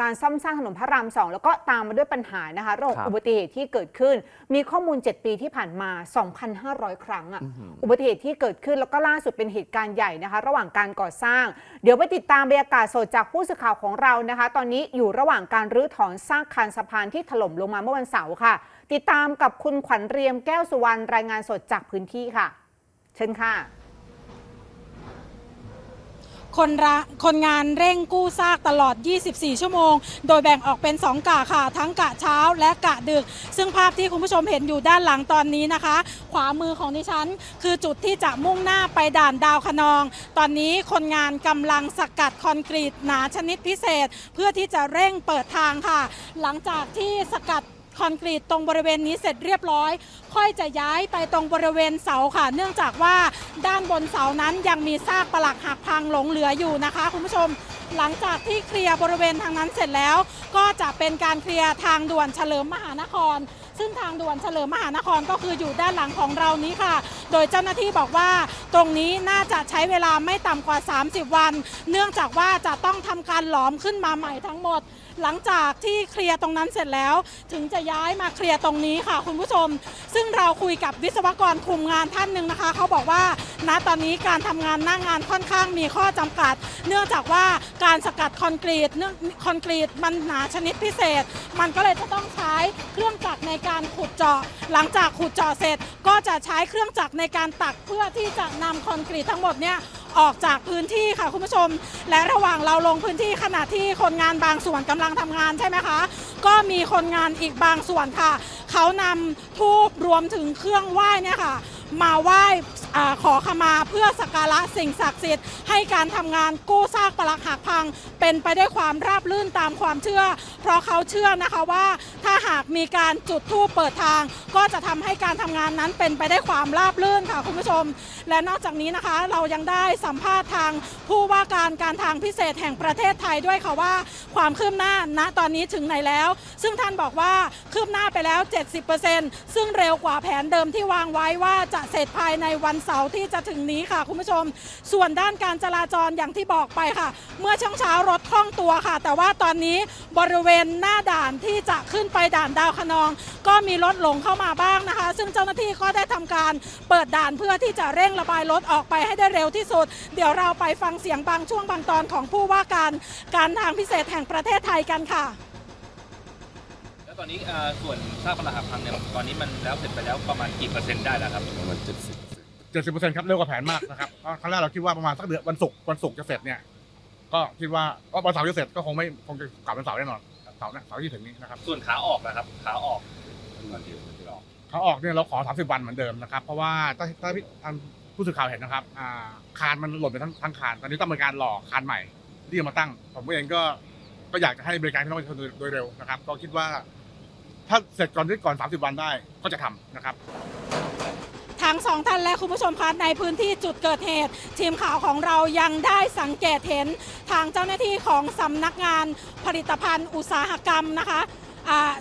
การซ่อมสร้างถนนพระรามสองแล้วก็ตามมาด้วยปัญหานะคะเรื่องของครับอุบัติเหตุที่เกิดขึ้น มีข้อมูล 7 ปีที่ผ่านมา 2,500 ครั้งอะอุบัติเหตุที่เกิดขึ้นแล้วก็ล่าสุดเป็นเหตุการณ์ใหญ่นะคะ ระหว่างการก่อสร้าง เดี๋ยวไปติดตามบรรยากาศสดจากผู้สื่อข่าวของเรานะคะ ตอนนี้อยู่ระหว่างการรื้อถอนซากคานสะพานที่ถล่มลงมาเมื่อวันเสาร์ค่ะ ติดตามกับคุณขวัญเรียมแก้วสุวรรณรายงานสดจากพื้นที่ค่ะ เชิญค่ะ คนระคนงานเร่งกู้ซากตลอด 24 ชั่วโมง โดยแบ่งออกเป็น 2 กะค่ะ ทั้งกะเช้าและกะดึก ซึ่งภาพที่คุณผู้ชมเห็นอยู่ด้านหลังตอนนี้นะคะ ขวามือของดิฉัน คือจุดที่จะมุ่งหน้าไปด่านดาวคนอง ตอนนี้คนงานกำลังสกัดคอนกรีตหนาชนิดพิเศษ เพื่อที่จะเร่งเปิดทางค่ะ หลังจากที่สกัด คอนกรีตตรงบริเวณนี้เสร็จเรียบร้อย ค่อยจะย้ายไปตรงบริเวณเสาค่ะ เนื่องจากว่าด้านบนเสานั้นยังมีซากปลักหักพังหลงเหลืออยู่นะคะ คุณผู้ชมหลังจากที่เคลียร์บริเวณทางนั้นเสร็จแล้ว ก็จะเป็นการเคลียร์ทางด่วนเฉลิมมหานคร ซึ่งทางด่วนเฉลิมมหานครก็คืออยู่ด้านหลังของเรานี้ค่ะโดยเจ้าหน้าที่บอกว่าตรงนี้น่าจะใช้เวลาไม่ต่ำกว่า 30 วัน เนื่องจากว่าจะต้องทำการหลอมขึ้นมาใหม่ทั้งหมด หลังจากที่เคลียร์ตรงนั้นเสร็จแล้ว ถึงจะย้ายมาเคลียร์ตรงนี้ค่ะคุณผู้ชม ซึ่งเราคุยกับวิศวกรคุมงานท่านหนึ่งนะคะ เขาบอกว่าณตอนนี้การทำงานหน้างงานค่อนข้างมีข้อจำกัด เนื่องจากว่าการสกัดคอนกรีตเนื่องคอนกรีตมันหนาชนิดพิเศษ มันก็เลยจะต้องใช้เครื่องจักรในการขุดเจาะ หลังจากขุดเจาะเสร็จก็จะใช้เครื่องจักรในการตักเพื่อที่จะนำคอนกรีตทั้งหมดเนี่ยออกจากพื้นที่ค่ะคุณผู้ชม และระหว่างเราลงพื้นที่ขณะที่คนงานบางส่วนกำลังทำงานใช่ไหมคะ ก็มีคนงานอีกบางส่วนค่ะ เขานำทูบรวมถึงเครื่องไหว้เนี่ยค่ะ มาไหว้ อขอขมาเพื่อสักการะสิ่งศักดิ์สิทธิ์ให้การทำงานกู้ซากปลักหักพัง เป็นไปได้วยความราบรื่นตามความเชื่อ เพราะเขาเชื่อนะคะว่าถ้าหากมีการจุดธูปเปิดทาง ก็จะทำให้การทำงานนั้นเป็นไปได้วยความราบรื่นค่ะคุณผู้ชม และนอกจากนี้นะคะเรายังได้สัมภาษณ์ทางผู้ว่าการการทางพิเศษแห่งประเทศไทยด้วยค่ะว่า ความคืบหน้าณตอนนี้ถึงไหนแล้ว ซึ่งท่านบอกว่าคืบหน้าไปแล้ว 70%ซึ่งเร็วกว่าแผนเดิมที่วางไว้ว่าจะเสร็จภายในวันเสาร์ที่จะถึงนี้ค่ะ คุณผู้ชม ส่วนด้านการจราจรอย่างที่บอกไปค่ะ เมื่อช่วงเช้ารถคล่องตัวค่ะ แต่ว่าตอนนี้บริเวณหน้าด่านที่จะขึ้นไปด่านดาวคะนอง ก็มีรถหลงเข้ามาบ้างนะคะ ซึ่งเจ้าหน้าที่ก็ได้ทำการเปิดด่านเพื่อที่จะเร่งระบายรถออกไปให้ได้เร็วที่สุด เดี๋ยวเราไปฟังเสียงบางช่วงบางตอนของผู้ว่าการการทางพิเศษแห่งประเทศไทยกันค่ะแล้วตอนนี้เอ่อส่วนซากปรักหักพังเนี่ยตอนนี้มันแล้วเสร็จไปแล้วประมาณกี่เปอร์เซ็นต์ได้แล้วครับประมาณเจ็ดสิบเจ็ดสิบเปอร์เซ็นต์ครับเร็วกว่าแผนมากนะครับเพราะครั้งแรกเราคิดว่าประมาณสักเดือนวันศุกร์วันศุกร์จะเสร็จเนี่ยก็คิดว่าก็วันเสาร์จะเสร็จก็คงไม่คงจะกลับวันเสาร์แน่นอนเสาร์นะเสาร์ที่ถึงนี้นะครับส่วนขาออกนะครับขาออกวันเดียววันเดียวเขาออกเนี่ยเราขอ 30 วันเหมือนเดิมนะครับ เพราะว่าถ้าถ้าทางผู้สื่อข่าวเห็นนะครับอ่าคานมันหล่นไปทั้งทั้งคานตอนนี้ต้องมีการหล่อคานใหม่ที่จะมาตั้ง ผมเองก็ก็อยากจะให้บริการพี่น้องประชาชนโดยโดยเร็วนะครับ ก็คิดว่าถ้าเสร็จก่อนที่ก่อน 30 วันได้ก็จะทำนะครับ ทั้งสองท่านและคุณผู้ชมคะในพื้นที่จุดเกิดเหตุ ทีมข่าวของเรายังได้สังเกตเห็นทางเจ้าหน้าที่ของสำนักงานผลิตภัณฑ์อุตสาหกรรมนะคะ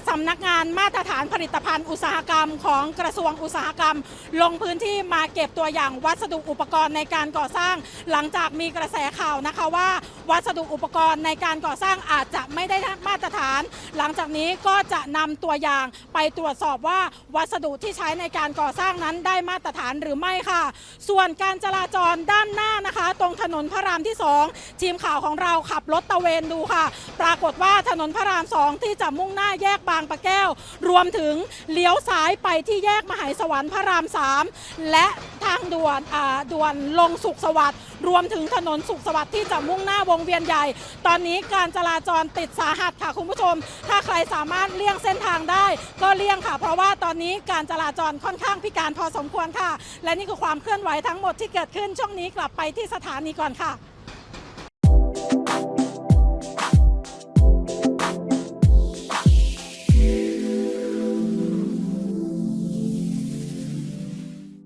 สำนักงานมาตรฐานผลิตภัณฑ์อุตสาหกรรมของกระทรวงอุตสาหกรรม ลงพื้นที่มาเก็บตัวอย่างวัสดุอุปกรณ์ในการก่อสร้าง หลังจากมีกระแสข่าวนะคะว่า วัสดุอุปกรณ์ในการก่อสร้างอาจจะไม่ได้มาตรฐาน หลังจากนี้ก็จะนำตัวอย่างไปตรวจสอบว่าวัสดุที่ใช้ในการก่อสร้างนั้นได้มาตรฐานหรือไม่ค่ะ ส่วนการจราจรด้านหน้านะคะ ตรงถนนพระรามที่ 2 ทีมข่าวของเราขับรถตะเวนดูค่ะ ปรากฏว่าถนนพระราม 2 ที่จะมุ่งหน้าแยกบางปะแก้ว รวมถึงเลี้ยวซ้ายไปที่แยกมหายสวรรค์พระราม 3 และทางด่วนด่วนลงสุขสวัสดิ์รวมถึงถนนสุขสวัสดิ์ที่จะมุ่งหน้าวงเวียนใหญ่ ตอนนี้การจราจรติดสาหัสค่ะคุณผู้ชม ถ้าใครสามารถเลี่ยงเส้นทางได้ ก็เลี่ยงค่ะ เพราะว่าตอนนี้การจราจรค่อนข้างพิการพอสมควรค่ะ และนี่คือความเคลื่อนไหวทั้งหมดที่เกิดขึ้นช่วงนี้กลับไปที่สถานีก่อนค่ะ